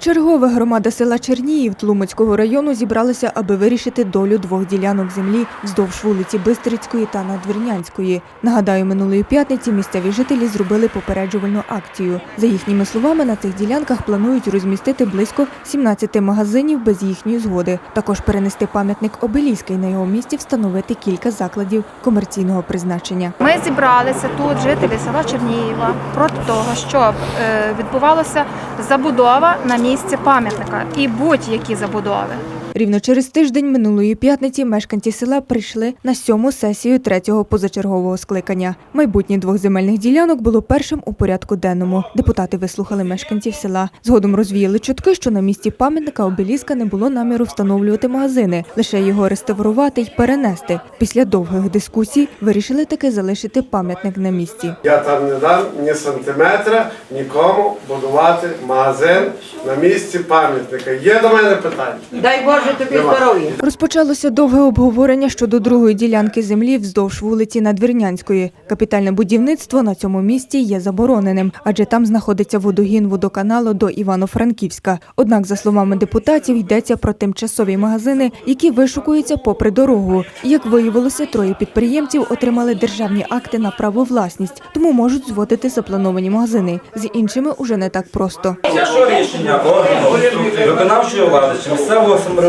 Чергова громада села Черніїв Тлумацького району зібралася, аби вирішити долю двох ділянок землі вздовж вулиці Бистрицької та Надвірнянської. Нагадаю, минулої п'ятниці місцеві жителі зробили попереджувальну акцію. За їхніми словами, на цих ділянках планують розмістити близько 17 магазинів без їхньої згоди. Також перенести пам'ятник обеліска і на його місці встановити кілька закладів комерційного призначення. Ми зібралися тут, жителі села Чернієва, проти того, щоб е, відбувалася забудова на місці пам'ятника і будь-які забудови. Рівно через тиждень минулої п'ятниці мешканці села прийшли на сьому сесію третього позачергового скликання. Майбутнє двох земельних ділянок було першим у порядку денному. Депутати вислухали мешканців села. Згодом розвіяли чутки, що на місці пам'ятника обеліска не було наміру встановлювати магазини, лише його реставрувати й перенести. Після довгих дискусій вирішили таки залишити пам'ятник на місці. Я там не дам ні сантиметра нікому будувати магазин на місці пам'ятника. Є до мене питання? Дай Боже тобі здоров'я. Розпочалося довге обговорення щодо другої ділянки землі вздовж вулиці Надвірнянської. Капітальне будівництво на цьому місці є забороненим, адже там знаходиться водогін водоканалу до Івано-Франківська. Однак, за словами депутатів, йдеться про тимчасові магазини, які вишукуються попри дорогу. Як виявилося, троє підприємців отримали державні акти на право власність, тому можуть зводити заплановані магазини. З іншими уже не так просто. Якщо рішення органу виконавчої влади чи місцевого самоврядування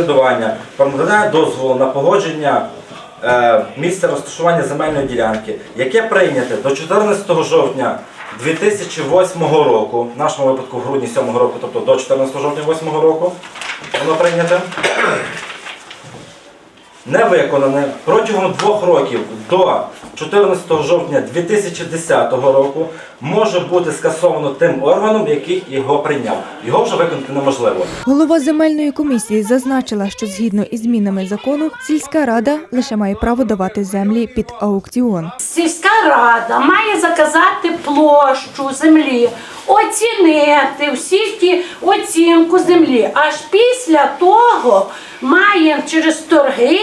про надання дозволу на погодження е, місця розташування земельної ділянки, яке прийняте до 14 жовтня 2008 року, в нашому випадку в грудні 7 року, тобто до 14 жовтня 2008 року, воно прийняте. Не виконане протягом двох років до 14 жовтня 2010 року може бути скасовано тим органом, який його прийняв. Його вже виконати неможливо. Голова земельної комісії зазначила, що згідно із змінами закону сільська рада лише має право давати землі під аукціон. Сільська рада має заказати площу землі, оцінити всі ті оцінку землі. Аж після того має через торги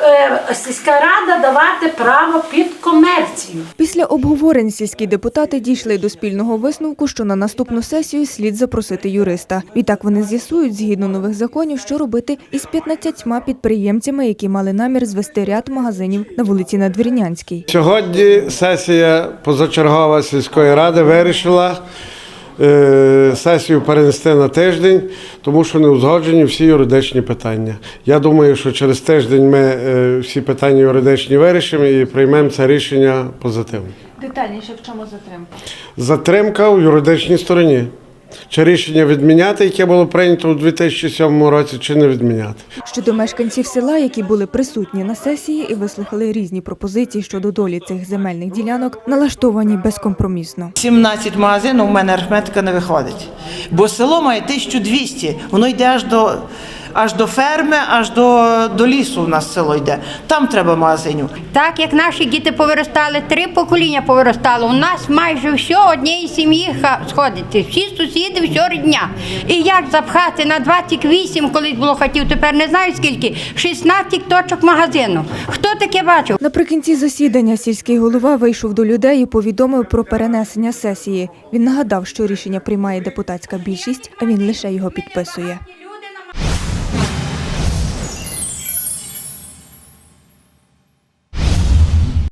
е, сільська рада давати право під комерцію. Після обговорень сільські депутати дійшли до спільного висновку, що на наступну сесію слід запросити юриста. Відтак вони з'ясують згідно нових законів, що робити із 15 підприємцями, які мали намір звести ряд магазинів на вулиці Надвірнянській. Сьогодні сесія позачергова сільської ради вирішила сесію перенести на тиждень, тому що не узгоджені всі юридичні питання. Я думаю, що через тиждень ми е, всі питання юридичні вирішимо і приймемо це рішення позитивно. Детальніше в чому затримка? Затримка у юридичній стороні. Чи рішення відміняти, яке було прийнято у 2007 році, чи не відміняти. Щодо мешканців села, які були присутні на сесії і вислухали різні пропозиції щодо долі цих земельних ділянок, налаштовані безкомпромісно. 17 магазинів у мене арифметика не виходить. Бо село має 1200, воно йде аж до, аж до ферми, аж до, до лісу у нас село йде. Там треба магазинів. Так як наші діти повиростали, три покоління повиростало. У нас майже все однієї сім'ї ха- сходиться. Всі сусіди, все рідня. І як запхати на 28, колись було хотів, тепер не знаю скільки, 16 точок магазину. Хто таке бачив? Наприкінці засідання сільський голова вийшов до людей і повідомив про перенесення сесії. Він нагадав, що рішення приймає депутатська більшість, а він лише його підписує.